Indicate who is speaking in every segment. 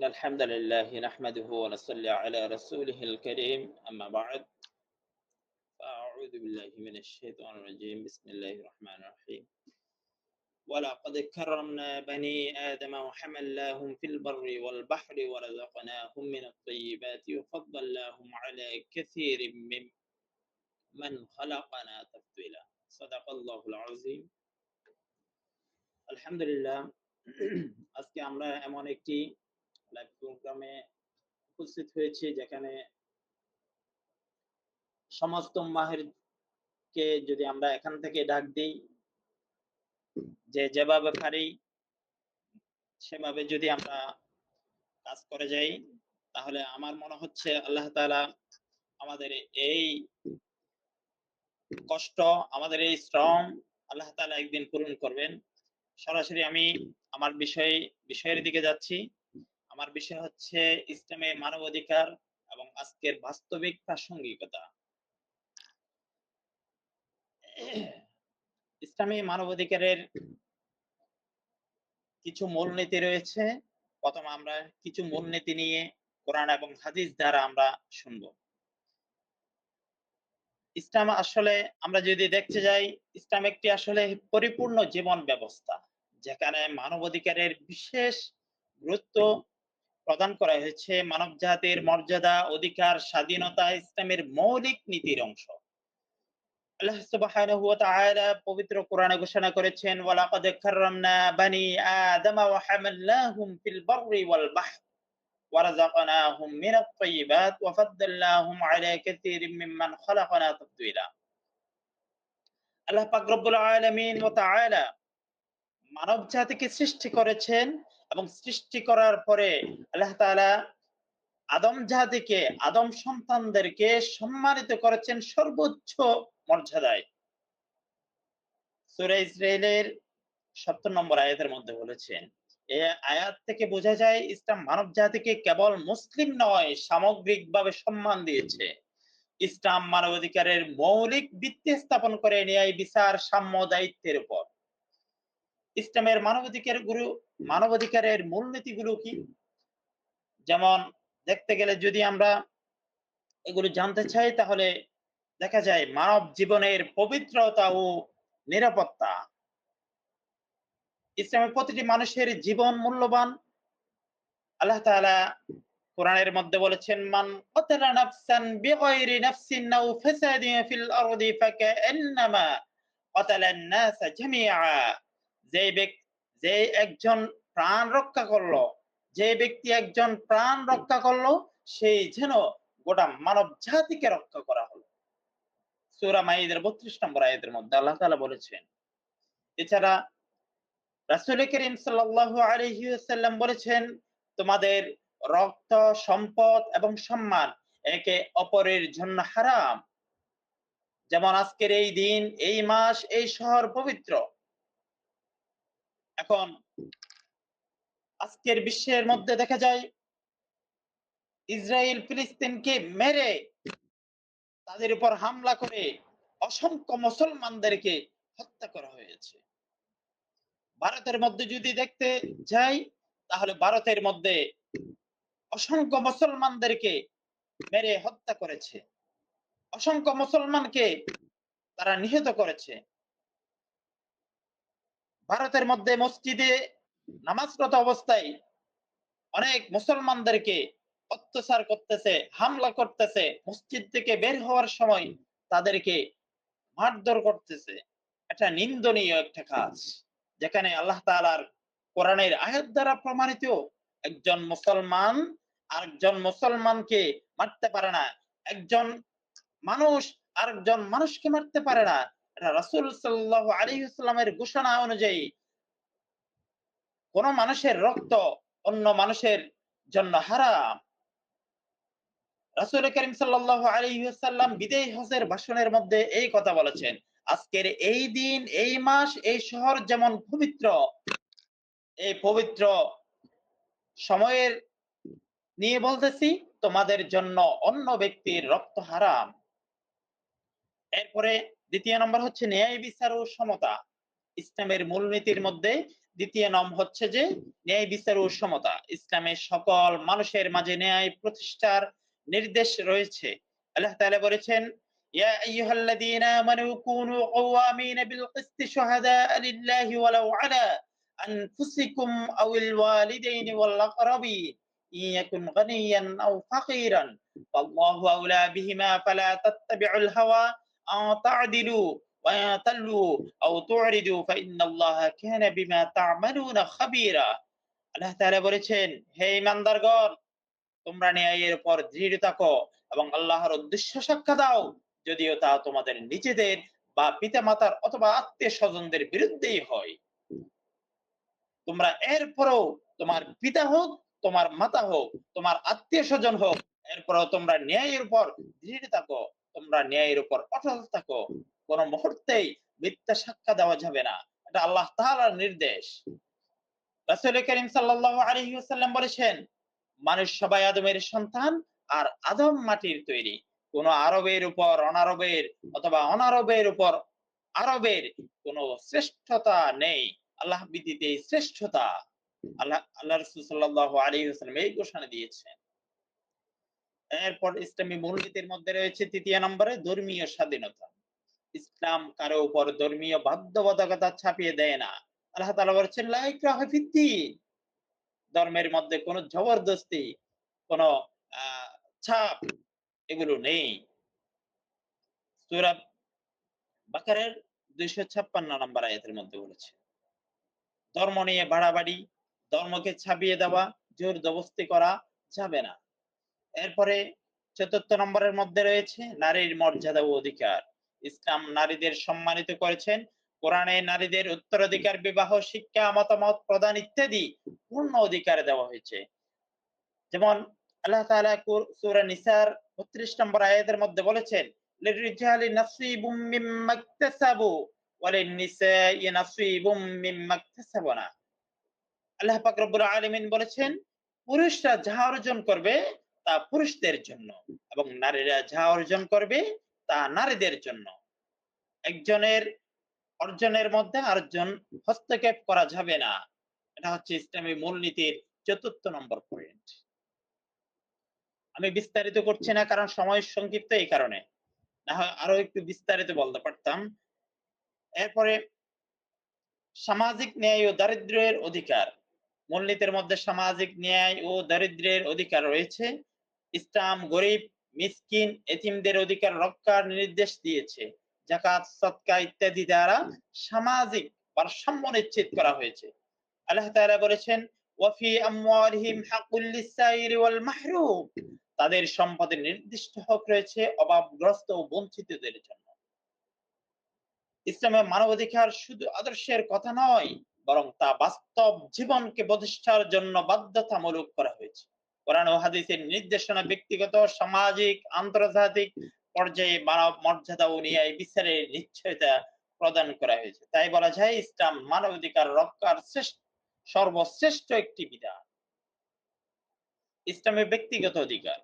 Speaker 1: إن الحمد لله نحمده ونصلي على رسوله الكريم أما بعد فأعوذ بالله من الشيطان الرجيم بسم الله الرحمن الرحيم ولقد كرمنا بني آدم وحملناهم في البر والبحر ورزقناهم من الطيبات وفضلناهم على كثير من من خلقنا تفضيلا صدق الله العظيم আলহামদুলিল্লাহ আজকে আমরা এমন একটি লাইভ প্রোগ্রামে উপস্থিত হয়েছি, যেখানে সমস্ত মাহের কে যদি আমরা এখান থেকে ডাক দিই, যে যেভাবে পারি, সেভাবে যদি আমরা কাজ করে যাই, তাহলে আমার মনে হচ্ছে আল্লাহ তাআলা আমাদের এই কষ্ট, আমাদের এই শ্রম আল্লাহ তাআলা একদিন পূরণ করবেন। সরাসরি আমি আমার বিষয়, বিষয়ের দিকে যাচ্ছি। আমার বিষয় হচ্ছে ইসলামে মানবাধিকার এবং আজকের বাস্তবিক প্রাসঙ্গিকতা। ইসলামী মানবাধিকারের কিছু মূলনীতি রয়েছে। প্রথম আমরা কিছু মূলনীতি নিয়ে কোরআন এবং হাদিস দ্বারা আমরা শুনব। ইসলাম আসলে আমরা যদি দেখতে যাই, ইসলাম একটি আসলে পরিপূর্ণ জীবন ব্যবস্থা, যেখানে মানবাধিকারের বিশেষ গুরুত্ব প্রদান করা হয়েছে মানব জাতির মর্যাদা, অধিকার, স্বাধীনতা, ইসলামের মৌলিক নীতির অংশ। পবিত্র কোরআনে ঘোষণা করেছেন মানব জাতিকে সৃষ্টি করেছেন এবং সৃষ্টি করার পরে আল্লাহ তাআলা আদম জাতিকে আদম সন্তানদেরকে সম্মানিত করেছেন সর্বোচ্চ মর্যাদায়। সূরা ইসরাইলের 70 নম্বর আয়াতের মধ্যে বলেছেন এই আয়াত থেকে বোঝা যায় ইসলাম মানব জাতিকে কেবল মুসলিম নয়, সামগ্রিকভাবে সম্মান দিয়েছে। ইসলাম মানবাধিকারের মৌলিক ভিত্তি স্থাপন করে ন্যায় বিচার, সাম্য, দায়িত্বের উপর। ইসলামের মানবাধিকার গুরু মানবাধিকারের মূলনীতিগুলো কি? যেমন দেখতে গেলে যদি আমরা এগুলো জানতে চাই, তাহলে দেখা যায় মানব জীবনের পবিত্রতা ও নিরাপত্তা। ইসলামের প্রতিটি মানুষের জীবন মূল্যবান। আল্লাহ তাআলা কোরআনের মধ্যে বলেছেন, মান কতালা নাফসান বিগাইরি নাফসিন আও ফাসাদিন ফিল আরদি ফাকান্নামা কতালা আন-নাস জামিআ। যে ব্যক্তি যে একজন প্রাণ রক্ষা করল, যে ব্যক্তি একজন প্রাণ রক্ষা করল, সেই যেন গোটা মানব জাতিকে রক্ষা করা হলো। সূরা মাইদের 32 নম্বর আয়াতের মধ্যে আল্লাহ তাআলা বলেছেন, এছাড়া রাসূল করিম সাল্লাল্লাহু আলাইহি ওয়াসাল্লাম বলেছেন, তোমাদের রক্ত, সম্পদ এবং সম্মান একে অপরের জন্য হারাম। যেমন আজকের এই দিন, এই মাস, এই শহর পবিত্র। এখন আজকের বিশ্বের মধ্যে দেখা যায় ইসরায়েল ফিলিস্তিনকে মেরে তাদের উপর হামলা করে অসংখ্য মুসলমানদেরকে হত্যা করা হয়েছে। ভারতের মধ্যে যদি দেখতে যাই, তাহলে ভারতের মধ্যে অসংখ্য মুসলমানদেরকে মেরে হত্যা করেছে। অসংখ্য মুসলমানকে তারা নিহত করেছে। ভারতের মধ্যে মসজিদে নামাজরত অবস্থায় অনেক মুসলমানদেরকে অত্যাচার করতেছে, হামলা করতেছে, মসজিদ থেকে বের হওয়ার সময় তাদেরকে মারধর করতেছে। এটা নিন্দনীয় একটা কাজ। যেখানে আল্লাহ তাআলার কোরআনের আয়াত দ্বারা প্রমাণিত, একজন মুসলমান আরেকজন মুসলমানকে মারতে পারে না। একজন মানুষ আরেকজন মানুষকে মারতে পারে না। রাসূল সাল্লাল্লাহু আলাইহি ওয়াসাল্লামের ঘোষণা অনুযায়ী কোন মানুষের রক্ত অন্য মানুষের জন্য হারাম। রাসূল করিম সাল্লাল্লাহু আলাইহি ওয়াসাল্লাম বিদায় হজের ভাষণের মধ্যে এই কথা বলেছেন, আজকের এই দিন, এই মাস, এই শহর যেমন পবিত্র, এই পবিত্র সময়ের নিয়ে বলতেছি, তোমাদের জন্য অন্য ব্যক্তির রক্ত হারাম। এরপরে দ্বিতীয় নম্বর হচ্ছে ন্যায় বিচার ও সমতা। ইসলামের মূলনীতির মধ্যে দ্বিতীয় নম হচ্ছে যে ন্যায় বিচার ও সমতা। ইসলামের সকল মানুষের মাঝে ন্যায় প্রতিষ্ঠার নির্দেশ রয়েছে। আল্লাহ তাআলা বলেছেন, ইয়া আইয়ুহাল্লাযীনা আমানু কুনু কাওয়ামিনা বিল কিসতি শুহাদা লিল্লাহি ওয়ালাউ আলা আনফুসিকুম আওল ওয়ালিদাইন ওয়াল আকরাবিন ইয়াকুন গানিয়ান আও ফাকীরান। ফাল্লাহু আওলা বিহিমা ফালা তাত্তাবিউল হাওয়া تعدلوا وإن تلوا أو تعرضوا فإن الله كان بما تعملون خبيرا আল্লাহ তাআলা বলেছেন হে ইমানদারগণ তোমরা ন্যায়ের উপর দৃঢ় থাকো এবং আল্লাহর উদ্দেশ্য সাক্ষ্য দাও যদিও তা তোমাদের নিজেদের বা পিতামাতার অথবা আত্মীয় স্বজনদের বিরুদ্ধেই হয় তোমরা এরপরও তোমার পিতা হোক তোমার মাতা হোক তোমার আত্মীয় স্বজন হোক এরপরও তোমরা ন্যায়ের উপর দৃঢ় থাকো তোমরা ন্যায়ের উপর অটল থাকো। কোন মুহূর্তেই মিথ্যা সাক্ষ্য দেওয়া যাবে না। এটা আল্লাহ তাআলার নির্দেশ। রাসূল করিম সাল্লাল্লাহু আলাইহি ওয়াসাল্লাম বলেছেন মানুষ সবাই আদমের সন্তান আর আদম মাটির তৈরি। কোন আরবের উপর অনারবের অথবা অনারবের উপর আরবের কোন শ্রেষ্ঠতা নেই। আল্লাহ বিদিতে শ্রেষ্ঠতা। আল্লাহ আল্লাহ রসুল সাল্লাল্লাহু আলাইহি ওয়াসাল্লাম এই ঘোষণা দিয়েছেন। এরপর ইসলামী মূলনীতির মধ্যে রয়েছে তৃতীয় নম্বরে ধর্মীয় স্বাধীনতা। ইসলাম কারও উপর ধর্মীয় বাধ্যবাধকতা ছাপিয়ে দেয় না। আল্লাহ তাআলা বলেছেন, লা ইকরাহা ধর্মের মধ্যে কোনো জবরদস্তি, কোনো ছাপ এগুলো নেই। সূরা বাকারের দুইশো ছাপ্পান্ন নম্বর আয়াতের মধ্যে বলেছে, ধর্ম নিয়ে বাড়াবাড়ি, ধর্মকে ছাপিয়ে দেওয়া, জোর জবস্তি করা যাবে না। এরপরে চতুর্থ নম্বরের মধ্যে রয়েছে, নারীর মর্যাদা ও অধিকার। ইসলাম নারীদের সম্মানিত করেছেন। কোরআনে নারীদের উত্তরাধিকার, বিবাহ, শিক্ষা, মতামত প্রদান ইত্যাদি পূর্ণ অধিকার দেওয়া হয়েছে। যেমন আল্লাহ তাআলা সূরা নিসার 32 নম্বর আয়াতের মধ্যে বলেছেন লিরিজালি নাসিবুম মিম্মা ইকতাসাবু ওয়ালিন-নিসাই নাসিবুম মিম্মা ইকতাসাবনা। আল্লাহ পাক রব্বুল আলামিন বলেছেন, পুরুষরা যাহা অর্জন করবে তা পুরুষদের জন্য এবং নারীরা যাহা অর্জন করবে তা নারীদের জন্য। একজনের অর্জনের মধ্যে আরেকজন হস্তক্ষেপ করা যাবে না। এটা হচ্ছে ইসলামী মূলনীতির চতুর্থ নম্বর পয়েন্ট আমি বিস্তারিত করছি না কারণ সময় সংক্ষিপ্ত এই কারণে। না হয় আরও একটু বিস্তারিত বলতে পারতাম। এরপরে, সামাজিক ন্যায় ও দারিদ্র্যের অধিকার। মূলনীতির মধ্যে সামাজিক ন্যায় ও দারিদ্রের অধিকার রয়েছে। ইসলাম গরিব, মিসকিন, এতিমদের অধিকার রক্ষার নির্দেশ দিয়েছে। জাকাত সৎকা ইত্যাদি দ্বারা সামাজিক ভারসাম্য নিশ্চিত করা হয়েছে। আল্লাহ তাআলা বলেছেন, ওয়াফি আমওয়ালিহিম হাকুল ওয়াল মাহরুম। তাদের সম্পদের নির্দিষ্ট হক রয়েছে অভাবগ্রস্ত ও বঞ্চিতদের জন্য। ইসলামের মানবাধিকার শুধু আদর্শের কথা নয়, বরং তা বাস্তব জীবনকে প্রতিষ্ঠার জন্য বাধ্যতামূলক করা হয়েছে। কোরআন ও হাদিসের নির্দেশনা ব্যক্তিগত, সামাজিক, আন্তর্জাতিক পর্যায়ে মানব মর্যাদা ও ন্যায় বিচারের নিশ্চয়তা প্রদান করা হয়েছে। তাই বলা যায়, ইসলাম মানবাধিকার রক্ষার শ্রেষ্ঠ, সর্বশ্রেষ্ঠ একটি বিধান। ইসলামের ব্যক্তিগত অধিকার।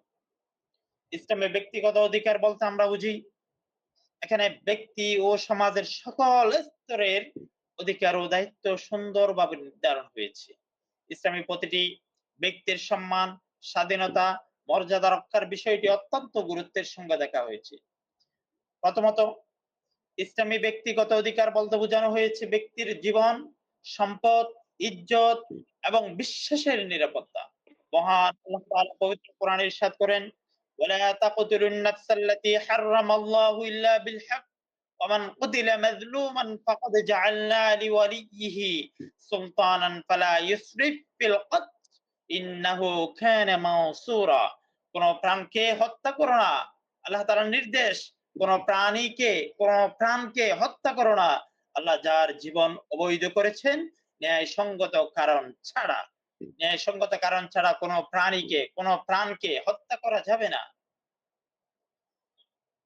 Speaker 1: ইসলামের ব্যক্তিগত অধিকার বলতে আমরা বুঝি, এখানে ব্যক্তি ও সমাজের সকল স্তরের অধিকার ও দায়িত্ব সুন্দরভাবে নির্ধারণ হয়েছে। ইসলামী প্রতিটি ব্যক্তির সম্মান স্বাধীনতা মর্যাদা রক্ষার বিষয়টি অত্যন্ত গুরুত্বের সঙ্গে দেখা হয়েছে প্রথমত ইসলামী ব্যক্তিগত অধিকার বলতে বোঝানো হয়েছে ব্যক্তির জীবন সম্পদ ইজ্জত এবং বিশ্বাসের নিরাপত্তা মহান আল্লাহ তাআলা পবিত্র কোরআনে ইরশাদ করেন ولا تقتلوا النفس التي حرم الله إلا بالحق ومن قتل مظلوما فقد جعلنا لوليه سلطانا فلا يسرف في القتل ইন্নাহু মাউসুরা কোন প্রাণকে হত্যা করো না। আল্লাহ তাআলার নির্দেশ, কোন প্রাণীকে, কোন প্রাণকে হত্যা করো না। আল্লাহ যার জীবন অবৈধ করেছেন কারণ ছাড়া। কারণ ছাড়া কোন প্রাণীকে, কোন প্রাণকে হত্যা করা যাবে না।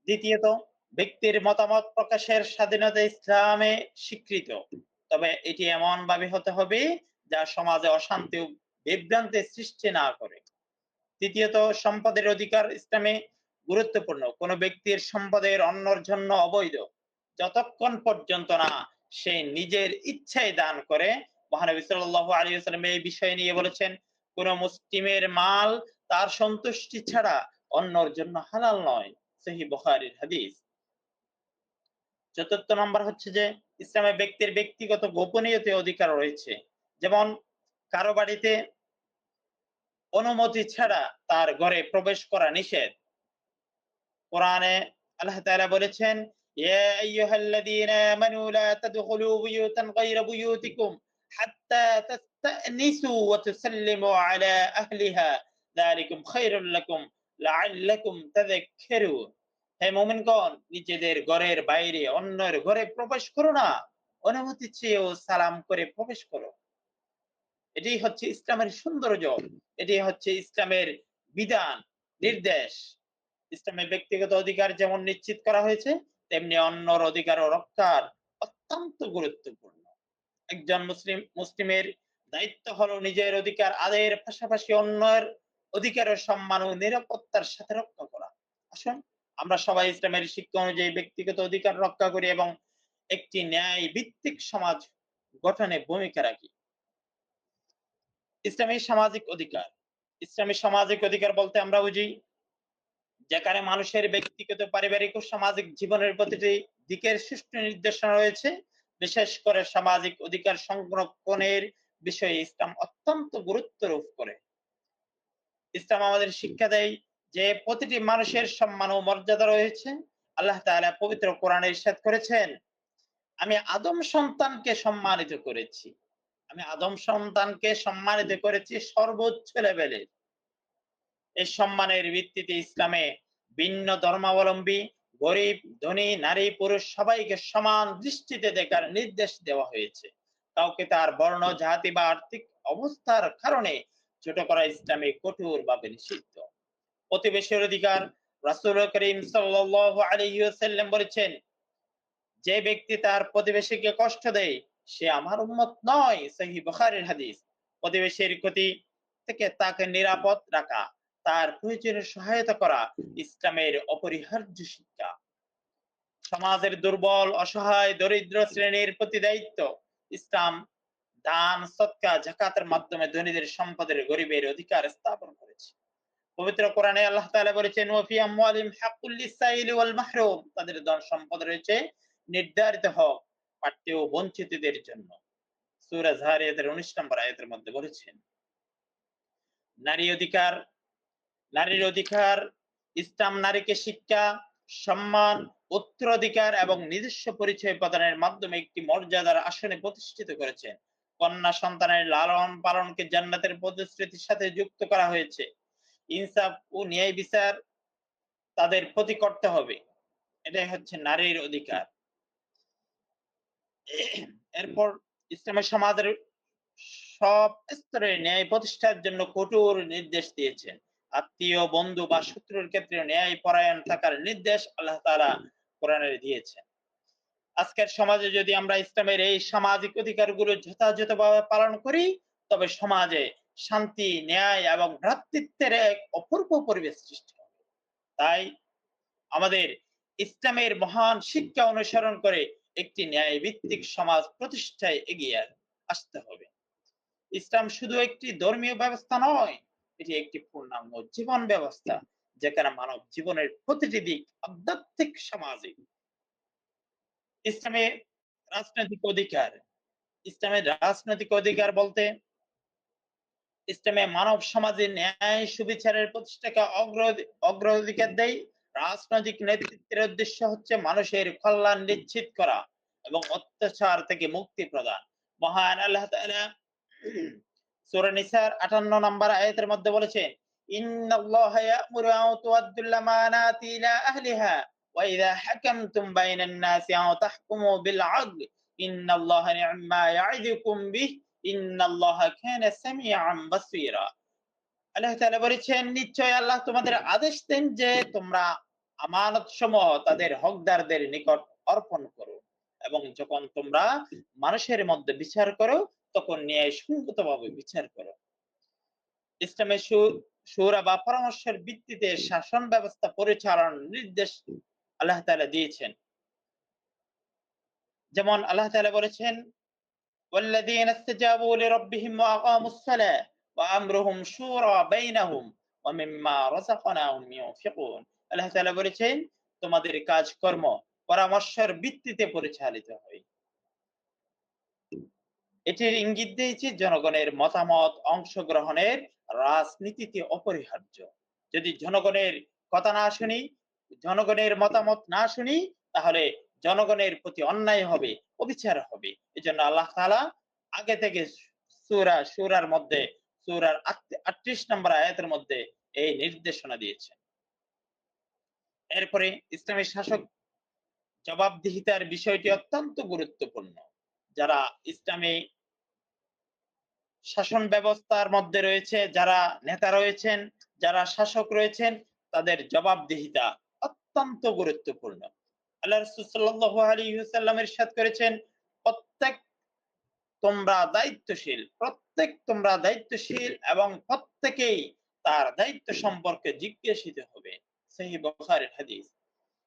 Speaker 1: দ্বিতীয়ত, ব্যক্তির মতামত প্রকাশের স্বাধীনতা ইসলামে স্বীকৃত। তবে এটি এমন ভাবে হতে হবে, যা সমাজে অশান্তি বিভ্রান্তির সৃষ্টি না করে। তৃতীয়ত, সম্পদের অধিকার ইসলামে গুরুত্বপূর্ণ। কোনো ব্যক্তির সম্পদের অন্যর জন্য অবৈধ, যতক্ষণ পর্যন্ত না সে নিজের ইচ্ছায় দান করে। মহানবী সাল্লাল্লাহু আলাইহি ওয়াসাল্লাম এই বিষয় নিয়ে বলেছেন, কোন মুসলিমের মাল তার সন্তুষ্টি ছাড়া অন্যর জন্য হালাল নয়। সহি বুখারীর হাদিস। চতুর্থ নম্বর হচ্ছে যে, ইসলামে ব্যক্তির ব্যক্তিগত গোপনীয়তে অধিকার রয়েছে। যেমন কারও বাড়িতে অনুমতি ছাড়া তার ঘরে প্রবেশ করা নিষেধ। কোরআনে আল্লাহ তাআলা বলেছেন, ইয়া আইয়ুহাল্লাযীনা আমানু লা তাদখুলু বুয়ুতান গায়রা বুয়ুতিকুম হাত্তা ওয়া তুসাল্লিমু আলা আহলিহা। যালিকুম খায়রুল লাকুম লাআল্লাকুম হে মুমিনগণ, নিজেদের ঘরের বাইরে অন্যের ঘরে প্রবেশ করো না। অনুমতি চেয়েও সালাম করে প্রবেশ করো। এটাই হচ্ছে ইসলামের সৌন্দর্য। এটি হচ্ছে ইসলামের বিধান নির্দেশ। ইসলামের ব্যক্তিগত অধিকার যেমন নিশ্চিত করা হয়েছে তেমনি অন্যর অধিকার ও রক্ষার অত্যন্ত গুরুত্বপূর্ণ। একজন মুসলিম মুসলিমের দায়িত্ব হলো নিজের অধিকার আদায়ের পাশাপাশি অন্যের অধিকারের সম্মান ও নিরাপত্তার সাথে রক্ষা করা। আসুন আমরা সবাই ইসলামের শিক্ষা অনুযায়ী ব্যক্তিগত অধিকার রক্ষা করি এবং একটি ন্যায় ভিত্তিক সমাজ গঠনে ভূমিকা রাখি। ইসলামী সামাজিক অধিকার। ইসলামী সামাজিক অধিকার বলতে আমরা বুঝি, যেখানে মানুষের ব্যক্তিগত পারিবারিক ও সামাজিক জীবনের প্রতিটি দিকের সুষ্ঠু নির্দেশনা রয়েছে, বিশেষ করে সামাজিক অধিকার সংরক্ষণের বিষয়ে ইসলাম অত্যন্ত গুরুত্ব আরোপ করে। ইসলাম আমাদের শিক্ষা দেয় যে প্রতিটি মানুষের সম্মান ও মর্যাদা রয়েছে। আল্লাহ তাআলা পবিত্র কোরআনে ইরশাদ করেছেন, আমি আদম সন্তানকে সম্মানিত করেছি। আমি আদম সন্তানকে সম্মানিত করেছি সর্বোচ্চ লেভেলের এই সম্মানের ভিত্তিতে ইসলামে ভিন্ন ধর্মাবলম্বী, গরিব, ধনী, নারী, পুরুষ সবাইকে সমান দৃষ্টিতে দেখার নির্দেশ দেওয়া হয়েছে। কাউকে তার বর্ণ, জাতি বা আর্থিক অবস্থার কারণে ছোট করা ইসলামে কঠোর ভাবে নিষিদ্ধ। প্রতিবেশীর অধিকার, রাসূল করিম সাল্লাল্লাহু আলাইহি বলেছেন, যে ব্যক্তি তার প্রতিবেশীকে কষ্ট দেয় সে আমার উম্মত নয়, সহি বুখারীর হাদিস। প্রতিবেশীর ক্ষতি থেকে তাকে নিরাপদ রাখা, তার প্রয়োজনে সহায়তা করা ইসলামের অপরিহার্য শিক্ষা। সমাজের দুর্বল, অসহায়, দরিদ্র শ্রেণির প্রতি দায়িত্ব, ইসলাম দান সৎকা জাকাতের মাধ্যমে ধনীদের সম্পদের, গরিবের অধিকার স্থাপন করেছে। পবিত্র কোরআনে আল্লাহ তাআলা বলেছেন ওয়াফি আমওয়ালিম হাক্কুল লিসাইলি ওয়াল মাহরুম। তাদের ধন সম্পদ রয়েছে, নির্ধারিত হক। পাঠ্য বঞ্চিতদের জন্য। সূরা জারিয়াতের 19 নম্বর আয়াতের মধ্যে বলেছেন, নারী অধিকার, নারীর অধিকার, ইসলাম, নারীকে শিক্ষা, সম্মান উত্তরাধিকার এবং নিজস্ব পরিচয় প্রদানের মাধ্যমে একটি মর্যাদার আসনে প্রতিষ্ঠিত করেছেন। কন্যা সন্তানের লালন পালনকে জান্নাতের প্রতিশ্রুতির সাথে যুক্ত করা হয়েছে। ইনসাফ ও ন্যায় বিচার তাদের প্রতি করতে হবে। এটাই হচ্ছে নারীর অধিকার। এরপর ইসলামের সমাজের সব স্তরে ন্যায় প্রতিষ্ঠার জন্য কঠোর নির্দেশ দিয়েছেন। আত্মীয়, বন্ধু বা শত্রুর ক্ষেত্রে ন্যায় পরায়ণ থাকার নির্দেশ আল্লাহ তাআলা কোরআনে দিয়েছেন। আজকের সমাজে যদি আমরা ইসলামের এই সামাজিক অধিকারগুলো যথাযথভাবে পালন করি, তবে সমাজে শান্তি, ন্যায় এবং ভ্রাতৃত্বের এক অপূর্ব পরিবেশ সৃষ্টি হবে। তাই আমাদের ইসলামের মহান শিক্ষা অনুসরণ করে একটি ন্যায় ভিত্তিক সমাজ প্রতিষ্ঠায় এগিয়ে আসতে হবে। ইসলাম শুধু একটি ধর্মীয় ব্যবস্থা নয়, এটি একটি পূর্ণাঙ্গ জীবন ব্যবস্থা, যেখানে মানব জীবনের প্রতিটি দিক আধ্যাত্মিক সামাজিক ইসলামে রাজনৈতিক অধিকার ইসলামের রাজনৈতিক অধিকার বলতে ইসলামে মানব সমাজে ন্যায় সুবিচারের প্রতিষ্ঠাকে অগ্রাধিকার দেয় রাজনৈতিক নেতৃত্বের উদ্দেশ্য হচ্ছে মানুষের কল্যাণ নিশ্চিত করা এবং অত্যাচার থেকে মুক্তি প্রদান। মহান আল্লাহ তাআলা সূরা নিসার 58 নম্বর আয়াতের মধ্যে আল্লাহ তাআলা বলেছেন নিশ্চয় আল্লাহ তোমাদের আদেশ দেন যে তোমরা আমানত সমূহ তাদের হকদারদের নিকট অর্পণ করো এবং যখন তোমরা মানুষের মধ্যে বিচার করো তখন ন্যায় ভাবে বিচার করো ইসলামের সুরা বা পরামর্শের ভিত্তিতে শাসন ব্যবস্থা পরিচালনার নির্দেশ আল্লাহ তাআলা দিয়েছেন যেমন আল্লাহ তাআলা বলেছেন والذين استجابوا لربهم وأقاموا আমরুহুম শুরা বাইনাহুম ওয়া মিম্মা রাযাকনাহুম আল্লাহ তাআলা বলেছেন, তোমাদের কাজকর্ম পরামর্শের ভিত্তিতে পরিচালিত হয়। এটির ইঙ্গিত দিয়েছে, জনগণের মতামত অংশগ্রহণের রাজনীতিতে অপরিহার্য। যদি জনগণের কথা না শুনি, জনগণের মতামত না শুনি, তাহলে জনগণের প্রতি অন্যায় হবে, অবিচার হবে। এজন্য আল্লাহ তালা আগে থেকে সুরা, সুরার মধ্যে সূরার আটত্রিশ নম্বর আয়াতের মধ্যে এই নির্দেশনা দিয়েছেন এরপরে ইসলামী শাসক জবাবদিহিতার বিষয়টি অত্যন্ত গুরুত্বপূর্ণ। যারা ইসলামী শাসন ব্যবস্থার মধ্যে রয়েছে, যারা নেতা রয়েছেন, যারা শাসক রয়েছেন, তাদের জবাবদিহিতা অত্যন্ত গুরুত্বপূর্ণ। আল্লাহ রাসূল সাল্লাল্লাহু আলাইহি ওয়াসাল্লাম ইরশাদ করেছেন, প্রত্যেক তোমরা দায়িত্বশীল, প্রত্যেক তোমরা দায়িত্বশীল এবং প্রত্যেকেই তার দায়িত্ব সম্পর্কে জিজ্ঞাসিত হবে। সহি বুখারীর হাদিস।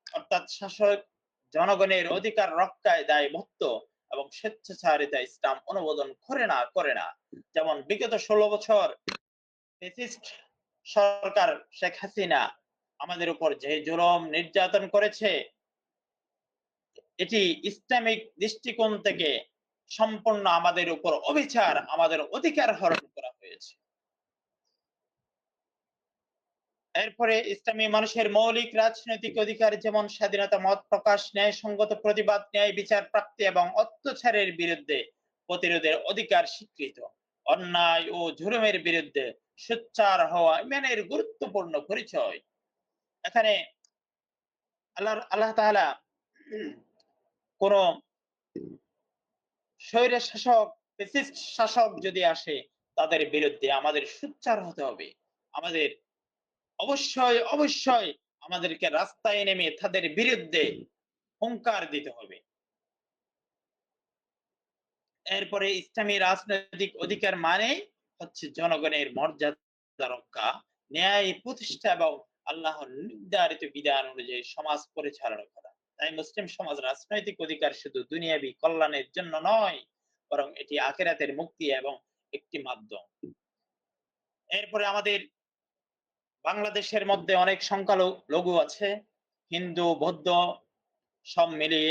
Speaker 1: অর্থাৎ শাসক জনগণের অধিকার রক্ষায় দায়বদ্ধ এবং স্বেচ্ছাচারিতা ইসলাম অনুমোদন করে না করে না। যেমন বিগত ষোলো বছর সরকার শেখ হাসিনা আমাদের উপর যে জুলম নির্যাতন করেছে, এটি ইসলামিক দৃষ্টিকোণ থেকে সম্পূর্ণ আমাদের উপর অবিচার, আমাদের অধিকার হরণ করা হয়েছে। এরপরে ইসলামী মানুষের মৌলিক রাজনৈতিক অধিকার যেমন স্বাধীনতা মত প্রকাশ, ন্যায়সঙ্গত প্রতিবাদ, ন্যায় বিচার প্রাপ্তি এবং অত্যাচারের বিরুদ্ধে প্রতিরোধের অধিকার স্বীকৃত। অন্যায় ও জুলুমের বিরুদ্ধে সোচ্চার হওয়া ইমানের গুরুত্বপূর্ণ পরিচয়। এখানে আল্লাহ আল্লাহ তাআলা কোন স্বৈর শাসক শাসক যদি আসে, তাদের বিরুদ্ধে আমাদের সোচ্চার হতে হবে। আমাদের অবশ্যই অবশ্যই আমাদেরকে রাস্তায় নেমে তাদের বিরুদ্ধে হুঙ্কার দিতে হবে। এরপরে ইসলামী রাজনৈতিক অধিকার মানে হচ্ছে জনগণের মর্যাদা রক্ষা, ন্যায় প্রতিষ্ঠা এবং আল্লাহর নির্ধারিত বিধান অনুযায়ী সমাজ পরিচালনা করা। তাই মুসলিম সমাজ রাজনৈতিক অধিকার শুধু দুনিয়াবি কল্যাণের জন্য নয়, বরং এটি আখেরাতের মুক্তি এবং একটি মাধ্যম। এরপরে আমাদের বাংলাদেশের মধ্যে অনেক সংখ্যালঘু আছে, হিন্দু, বৌদ্ধ, সব মিলিয়ে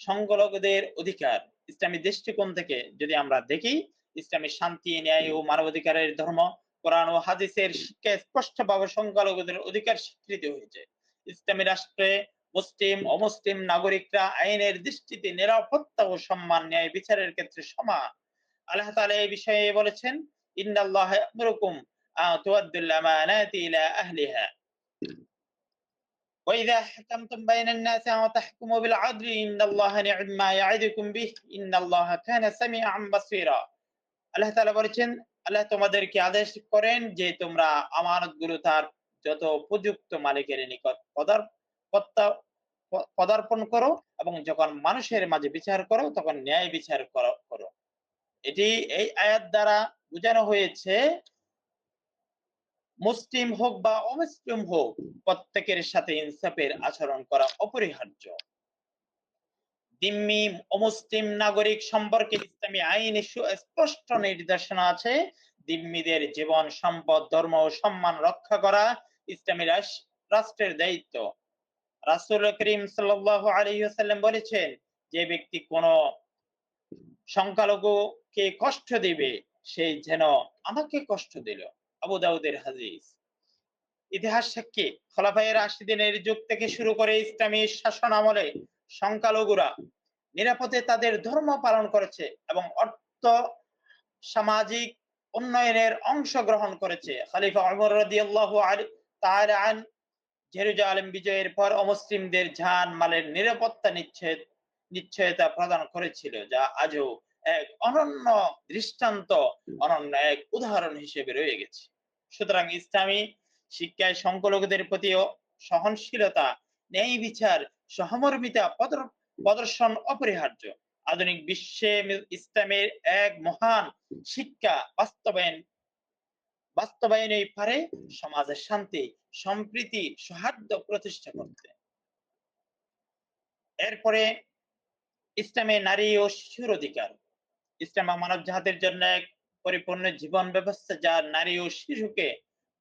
Speaker 1: সংখ্যালঘুদের অধিকার ইসলামী দৃষ্টিকোণ থেকে যদি আমরা দেখি, ইসলামী শান্তি, ন্যায় ও মানবাধিকারের ধর্ম, কোরআন ও হাদিসের শিক্ষায় স্পষ্টভাবে সংখ্যালঘুদের অধিকার স্বীকৃতি হয়েছে। ইসলামী রাষ্ট্রে মুসলিম অমুসলিম নাগরিকরা আইনের দৃষ্টিতে নিরাপত্তা ও সম্মান ন্যায় বিচারের ক্ষেত্রে সমান আল্লাহ তাআলা এই বিষয়ে বলেছেন ইন্নাল্লাহ ইয়ামুরুকুম تؤدوا الأمانات إلى أهلها وإذا حكمتم بين الناس أن تحكموا بالعدل إن الله نعم ما يعدكم به إن الله كان سميعا بصيرا আল্লাহ তাআলা বলেছেন আল্লাহ তোমাদেরকে আদেশ করেন যে তোমরা আমানতগুলো তার যত উপযুক্ত মালিকের নিকট পদার্পণ করো এবং যখন মানুষের মাঝে বিচার করো, তখন ন্যায় বিচার করো এটি এই আয়াত দ্বারা বোঝানো হয়েছে, মুসলিম হোক বা অমুসলিম হোক, প্রত্যেকের সাথে ইনসাফের আচরণ করা অপরিহার্য। দিম্মি অমুসলিম নাগরিক সম্পর্কে ইসলামী আইনে স্পষ্ট নির্দেশনা আছে, দিম্মিদের জীবন, সম্পদ, ধর্ম ও সম্মান রক্ষা করা ইসলামী রাষ্ট্রের দায়িত্ব। রাসুল করিম সাল্লাম বলেছেন, যে ব্যক্তি কোন সংখ্যালঘুকে কষ্ট দিবে সেই যেন আমাকে কষ্ট দিল। আবু দাউদের হাদিস। ইতিহাস সাক্ষী খলাফায়ে রাশিদিনের যুগ থেকে শুরু করে ইসলামী শাসন আমলে সংখ্যালঘুরা নিরাপদে তাদের ধর্ম পালন করেছে এবং অর্থ, সামাজিক উন্নয়নের অংশ গ্রহণ করেছে। খালিফা উমর রাদিয়াল্লাহু আন জেরুজালেম বিজয়ের পর অমুসলিমদের জান মালের নিরাপত্তা নিশ্চয় নিশ্চয়তা প্রদান করেছিল, যা আজও এক অনন্য দৃষ্টান্ত, অনন্য এক উদাহরণ হিসেবে রয়ে গেছে। সুতরাং ইসলামী শিক্ষায় সংখ্যালঘুদের প্রতি সহনশীলতা, ন্যায় বিচার, সহমর্মিতা প্রদর্শন অপরিহার্য। আধুনিক বিশ্বে ইসলামের এক মহান শিক্ষা বাস্তবায়ন বাস্তবায়নই পারে সমাজের শান্তি, সম্প্রীতি, সৌহার্দ্য প্রতিষ্ঠা করতে। এরপরে ইসলামে নারী ও শিশুর অধিকার। ইসলাম মানব জাতির জন্য এক পরিপূর্ণ জীবন ব্যবস্থা যা নারী ও শিশুকে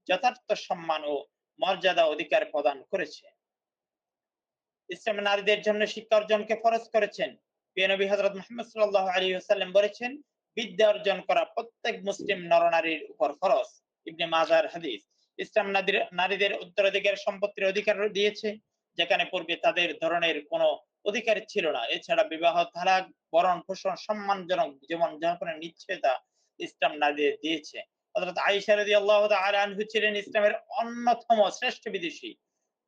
Speaker 1: যথার্থ সম্মান ও মর্যাদা অধিকার প্রদান করেছে। ইসলাম নারীদের জন্য শিক্ষা অর্জনকে ফরজ করেছেন। প্রিয় নবী হযরত মুহাম্মদ সাল্লাল্লাহু আলাইহি বলেছেন, বিদ্যা অর্জন করা প্রত্যেক মুসলিম নরনারীর উপর ফরজ। ইবনে মাজার হাদিস। ইসলাম নারীদের- নারীদের উত্তরাধিকার সম্পত্তির অধিকার দিয়েছে, যেখানে পূর্বে তাদের ধরনের কোনো অধিকার ছিল না। এছাড়া বিবাহ, তালাক, বরণ, পোষণ, সম্মানজনক জীবন যাপনের নিশ্চয়তা ইসলাম নারীদের দিয়েছে। আয়েশা রাদিয়াল্লাহু তাআলা আনহু ছিলেন ইসলামের অন্যতম শ্রেষ্ঠ বিদেশি।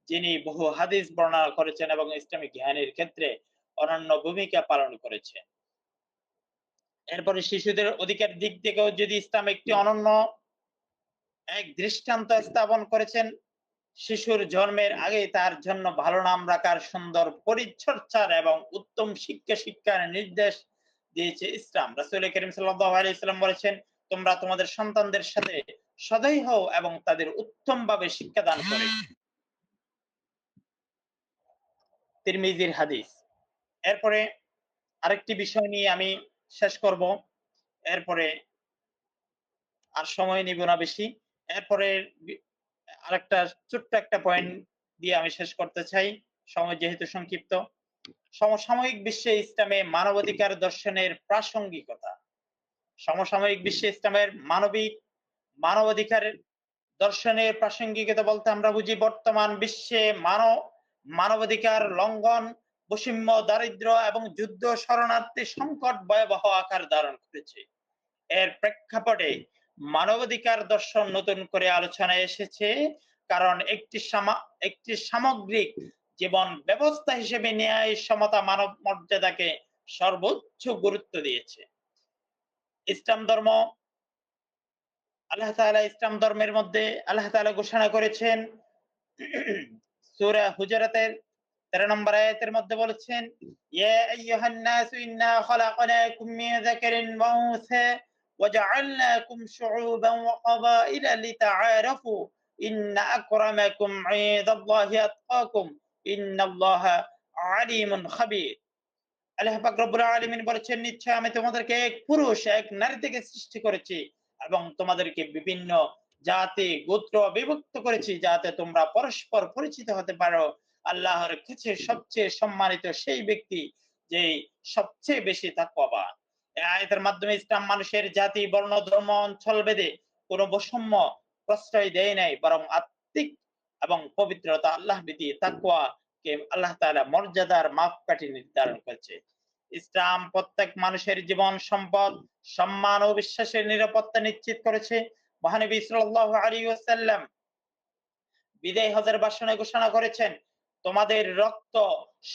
Speaker 1: যিনি বহু হাদিস বর্ণনা করেছেন এবং ইসলামিক জ্ঞানের ক্ষেত্রে অনন্য ভূমিকা পালন করেছেন। এরপরে শিশুদের অধিকার দিক থেকেও যদি ইসলাম একটি অনন্য এক দৃষ্টান্ত স্থাপন করেছেন। শিশুর জন্মের আগে তার জন্য ভালো নাম রাখার সুন্দর পরিচর্চার এবং উত্তম শিক্ষা শিক্ষার নির্দেশ দিয়েছে ইসলাম। রাসূল করিম সাল্লাম বলেছেন তোমরা তোমাদের সন্তানদের সাথে সদয় হও এবং তাদের উত্তম ভাবে শিক্ষা দান করে। তিরমিজির হাদিস। এরপরে আরেকটি বিষয় নিয়ে আমি শেষ করব। এরপরে আর সময় নিব না বেশি। এরপরে আরেকটা ছোট্ট একটা পয়েন্ট দিয়ে আমি শেষ করতে চাই। সময় যেহেতু সংক্ষিপ্ত। সমসাময়িক বিশ্বে ইসলামে মানবাধিকার দর্শনের প্রাসঙ্গিকতা। সমসাময়িক বিশ্বে ইসলামের মানবিক মানবাধিকারের দর্শনের প্রাসঙ্গিকতা বলতে আমরা বুঝি বর্তমান বিশ্বে মানব, মানবাধিকার লঙ্ঘন, বৈষম্য দারিদ্র এবং যুদ্ধ শরণার্থী সংকট ভয়াবহ আকার ধারণ করেছে। এর প্রেক্ষাপটে মানবাধিকার দর্শন নতুন করে আলোচনায় এসেছে, কারণ একটি একটি সামগ্রিক জীবন ব্যবস্থা হিসেবে ন্যায় সমতা মানব মর্যাদাকে সর্বোচ্চ গুরুত্ব দিয়েছে। ইসলাম ধর্ম, আল্লাহ তাআলা ইসলাম ধর্মের মধ্যে আল্লাহ তাআলা ঘোষণা করেছেন, সূরা হুজরাতের 13 নম্বর আয়াতের মধ্যে বলেছেন, ইয়া আইয়ুহান নাসু ইন্না খলাকনাকুম মিন যাকারিন ওয়া উনসা وجعلناكم شعوبا وقبائل لتعارفوا إن أكرمكم عند الله أتقاكم إن الله عليم خبير আল্লাহ পাক রব্বুল আলামিন বলেছেন নিশ্চয় আমি তোমাদেরকে এক পুরুষ এক নারী থেকে সৃষ্টি করেছি এবং তোমাদেরকে বিভিন্ন জাতি গোত্র বিভক্ত করেছি যাতে তোমরা পরস্পর পরিচিত হতে পারো আল্লাহর কাছে সবচেয়ে সম্মানিত সেই ব্যক্তি যে সবচেয়ে বেশি তাকওয়াবান এই আয়াতের মাধ্যমে ইসলাম মানুষের জাতি, বর্ণ, ধর্ম, অঞ্চল ভেদে কোনো বৈষম্য প্রশ্রয় দেয় নাই, বরং আত্মিক এবং পবিত্রতা, আল্লাহ ভীতি, তাকওয়া কে আল্লাহ তাআলা মর্যাদার মাপকাঠি নির্ধারণ করেছে। ইসলাম প্রত্যেক মানুষের জীবন, সম্পদ, সম্মান ও বিশ্বাসের নিরাপত্তা নিশ্চিত করেছে। মহানবী সাল্লাল্লাহু আলাইহি ওয়াসাল্লাম বিদায় হজের ভাষণে ঘোষণা করেছেন, তোমাদের রক্ত,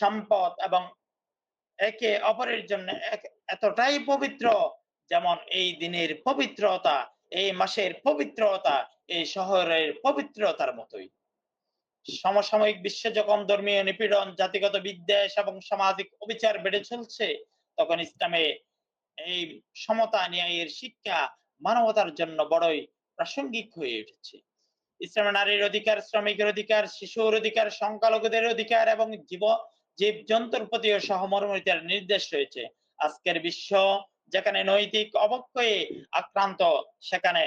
Speaker 1: সম্পদ এবং একে অপরের জন্য এতটাই পবিত্র যেমন এই দিনের পবিত্রতা, এই মাসের পবিত্রতা, এই শহরের পবিত্রতার মতোই। সমসাময়িক বিশ্বে যখন ধর্মীয় নিপীড়ন, জাতিগত বিদ্বেষ এবং সামাজিক অবিচার বেড়ে চলছে, তখন ইসলামে এই সমতা ন্যায়ের শিক্ষা মানবতার জন্য বড়ই প্রাসঙ্গিক হয়ে উঠেছে। ইসলামে নারীর অধিকার, শ্রমিকের অধিকার, শিশুর অধিকার, সংখ্যালঘুদের অধিকার এবং জীব জীব জন্তুর প্রতিও সহমর্মিতার নির্দেশ রয়েছে। আজকের বিশ্ব, যেখানে নৈতিক অবক্ষয়ে আক্রান্ত, সেখানে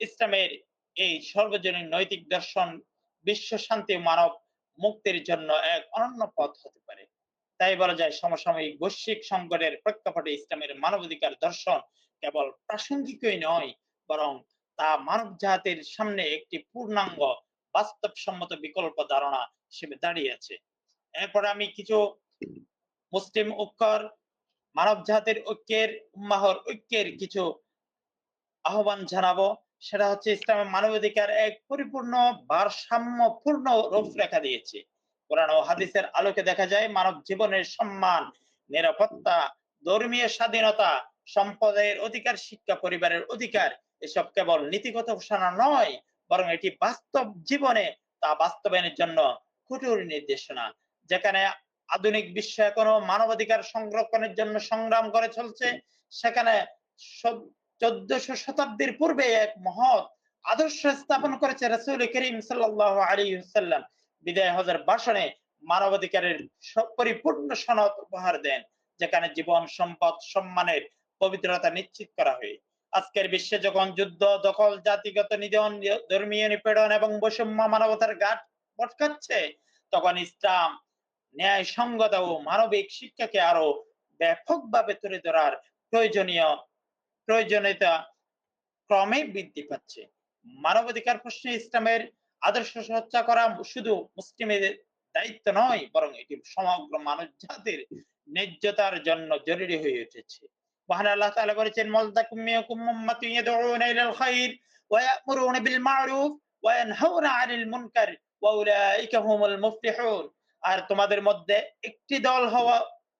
Speaker 1: ইসলামের এই সর্বজনীন নৈতিক দর্শন বিশ্ব শান্তি মানব মুক্তির জন্য এক অনন্য পথ হতে পারে। তাই বলা যায়, সমসাময়িক বৈশ্বিক সংকটের প্রেক্ষাপটে ইসলামের মানবাধিকার দর্শন কেবল প্রাসঙ্গিকই নয়, বরং তা মানব জাতির সামনে একটি পূর্ণাঙ্গ, বাস্তবসম্মত বিকল্প ধারণা হিসেবে দাঁড়িয়ে আছে। এরপর আমি কিছু মুসলিম ঐক্যর মানব জাতির ঐক্যের, উম্মাহর ঐক্যের কিছু আহ্বান জানাব। সেটা হচ্ছে ইসলামের মানবাধিকার এক পরিপূর্ণ, ভারসাম্যপূর্ণ রূপরেখা দিয়েছে। কোরআন ও হাদিসের আলোকে দেখা যায়, মানব জীবনের সম্মান, নিরাপত্তা, ধর্মীয় স্বাধীনতা সম্পদের অধিকার, শিক্ষা, পরিবারের অধিকার, এসব কেবল নীতিগত ঘোষণা নয়, বরং এটি বাস্তব জীবনে তা বাস্তবায়নের জন্য কঠোর নির্দেশনা। যেখানে আধুনিক বিশ্ব এখনও মানবাধিকার সংরক্ষণের জন্য সংগ্রাম করে চলছে। সেখানে চোদ্দশো শতাব্দীর পূর্বে এক মহৎ আদর্শ স্থাপন করেছে রসুল করিম সাল্লাহ আলী সাল্লাম বিদায় হজের ভাষণে মানবাধিকারের পরিপূর্ণ সনদ উপহার দেন, যেখানে জীবন, সম্পদ, সম্মানের পবিত্রতা নিশ্চিত করা হয়। আজকের বিশ্বে যখন যুদ্ধ, দখল, জাতিগত নিধন, ধর্মীয় নিপীড়ন এবং বৈষম্য মানবতার ঘাট পটকাচ্ছে তখন ইসলাম ন্যায় সঙ্গত ও মানবিক শিক্ষাকে আরও ব্যাপকভাবে তুলে ধরার প্রয়োজনীয় প্রয়োজনীয়তা ক্রমে বৃদ্ধি পাচ্ছে। মানবাধিকার প্রশ্নে ইসলামের আদর্শ চর্চা করা শুধু মুসলিমের দায়িত্ব নয়, বরং এটি সমগ্র মানব জাতির ন্যায্যতার জন্য জরুরি হয়ে উঠেছে। মহান আল্লাহ বলেছেন ইয়াদউনা ইলাল খায়র ওয়া ইয়া'মুরুনা বিল মা'রুফ ওয়া ইয়ানহাউনা 'আনিল মুনকার ওয়া উলাইকা হুমুল মুফলিহুন। আর তোমাদের মধ্যে একটি দল হওয়া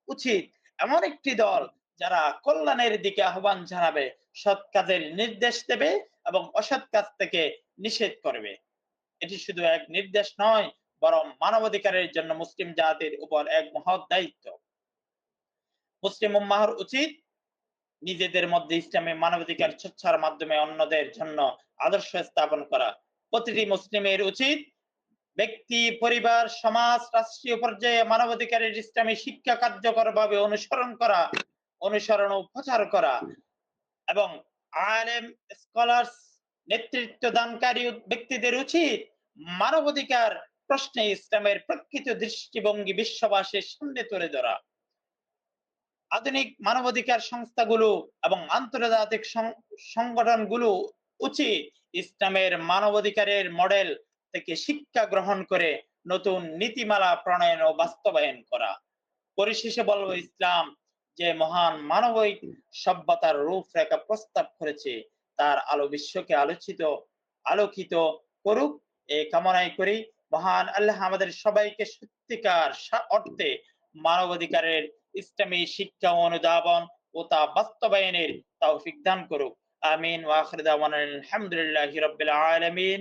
Speaker 1: উচিত। এমন একটি দল যারা কল্যাণের দিকে আহ্বান জানাবে, সৎ কাজের নির্দেশ দেবে এবং অসৎ কাজ থেকে নিষেধ করবে। এটি শুধু এক নির্দেশ নয়, বরং মানবাধিকারের জন্য মুসলিম জাতির উপর এক মহৎ দায়িত্ব। মুসলিম উম্মাহর উচিত নিজেদের মধ্যে ইসলামী মানবাধিকার চর্চার মাধ্যমে অন্যদের জন্য আদর্শ স্থাপন করা। প্রতিটি মুসলিমের উচিত ব্যক্তি, পরিবার, সমাজ, রাষ্ট্রীয় পর্যায়ে মানবাধিকারের ইসলামী শিক্ষা কার্যকরভাবে অনুসরণ করা, অনুসরণ ও প্রচার করা এবং আলেম, স্কলার্স, নেতৃত্ব দানকারী ব্যক্তিদের উচিত মানবাধিকার প্রশ্নে ইসলামের প্রকৃত দৃষ্টিভঙ্গি বিশ্ববাসীর সামনে তুলে ধরা। আধুনিক মানবাধিকার সংস্থাগুলো এবং আন্তর্জাতিক সংগঠনগুলো উচিত ইসলামের মানবাধিকারের মডেল থেকে শিক্ষা গ্রহণ করে নতুন নীতিমালা প্রণয়ন ও বাস্তবায়ন করা। পরিশেষে বলব ইসলাম যে মহান মানবিক সভ্যতার রূপরেখা প্রস্তাব করেছে, তার আলো বিশ্বকে আলোচিত, আলোকিত করুক। এই কামনাই করি মহান আল্লাহ আমাদের সবাইকে সত্যিকার অর্থে মানবাধিকারের ইসলামী শিক্ষা অনুধাবন ও তা বাস্তবায়নের তৌফিক দান করুক। আমিন ওয়া আখির দাওয়ানা আলহামদুলিল্লাহি রাব্বিল আলামিন।